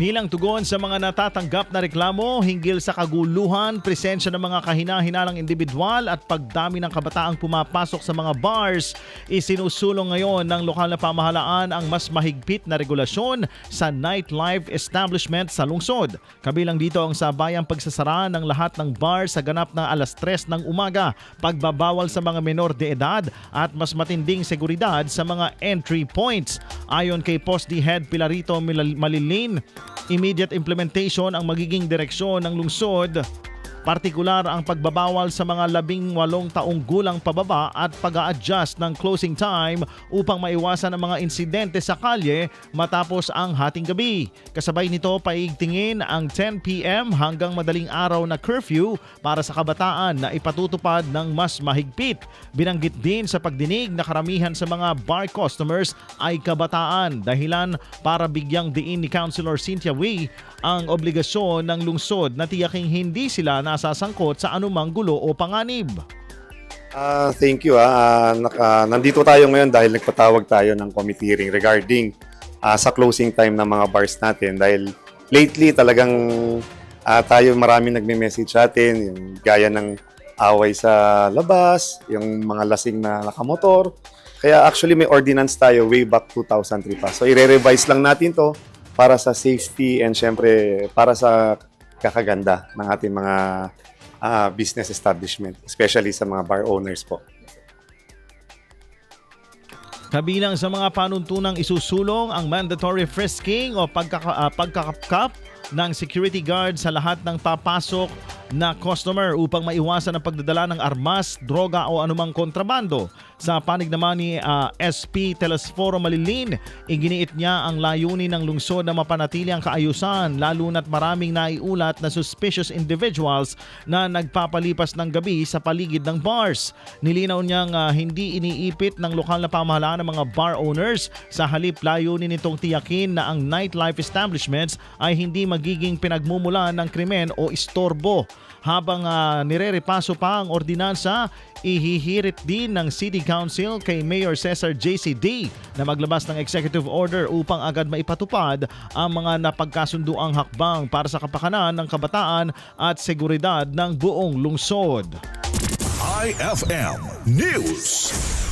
Bilang tugon sa mga natatanggap na reklamo hinggil sa kaguluhan, presensya ng mga kahina-hinalang individual at pagdami ng kabataang pumapasok sa mga bars, isinusulong ngayon ng lokal na pamahalaan ang mas mahigpit na regulasyon sa nightlife establishment sa lungsod. Kabilang dito ang sabayang pagsasara ng lahat ng bar sa ganap ng alas 3 ng umaga, pagbabawal sa mga menor de edad at mas matinding seguridad sa mga entry points. Ayon kay Post D Head Pilarito Malilin, immediate implementation ang magiging direksyon ng lungsod Partikular ang pagbabawal sa mga labing walong taong gulang pababa at pag adjust ng closing time upang maiwasan ang mga insidente sa kalye matapos ang hating gabi. Kasabay nito paigtingin ang 10pm hanggang madaling araw na curfew para sa kabataan na ipatutupad ng mas mahigpit. Binanggit din sa pagdinig na karamihan sa mga bar customers ay kabataan dahilan para bigyang diin ni Councilor Cynthia Wee ang obligasyon ng lungsod na tiyaking hindi sila nasasangkot sa anumang gulo o panganib. Ah, thank you. Ah, naka, nandito tayo ngayon dahil nagpatawag tayo ng committee regarding ah, sa closing time ng mga bars natin dahil lately talagang ah, tayo marami nagme-message sa atin, yung gaya ng away sa labas, yung mga lasing na nakamotor. Kaya actually may ordinance tayo way back 2003 pa. So i-revise lang natin to para sa safety and syempre para sa kakaganda ng ating mga ah, business establishment, especially sa mga bar owners po. Kabilang sa mga panuntunang isusulong ang mandatory frisking o pagkaka, ah, pagkakapkap ng security guard sa lahat ng papasok na customer upang maiwasan ang pagdadala ng armas, droga o anumang kontrabando. Sa panig naman ni ah, SP Telesforo Malilin, iginiit niya ang layunin ng lungsod na mapanatili ang kaayusan lalo na't maraming naiulat na suspicious individuals na nagpapalipas ng gabi sa paligid ng bars. Nilinaw niyang ah, hindi iniipit ng lokal na pamahalaan ng mga bar owners sa halip layunin nitong tiyakin na ang nightlife establishments ay hindi magiging pinagmumulan ng krimen o istorbo. Habang ah, nirerepaso pa ang ordinansa, ihihirit din ng City Council kay Mayor Cesar JCD na maglabas ng executive order upang agad maipatupad ang mga napagkasunduang hakbang para sa kapakanan ng kabataan at seguridad ng buong lungsod. IFM News.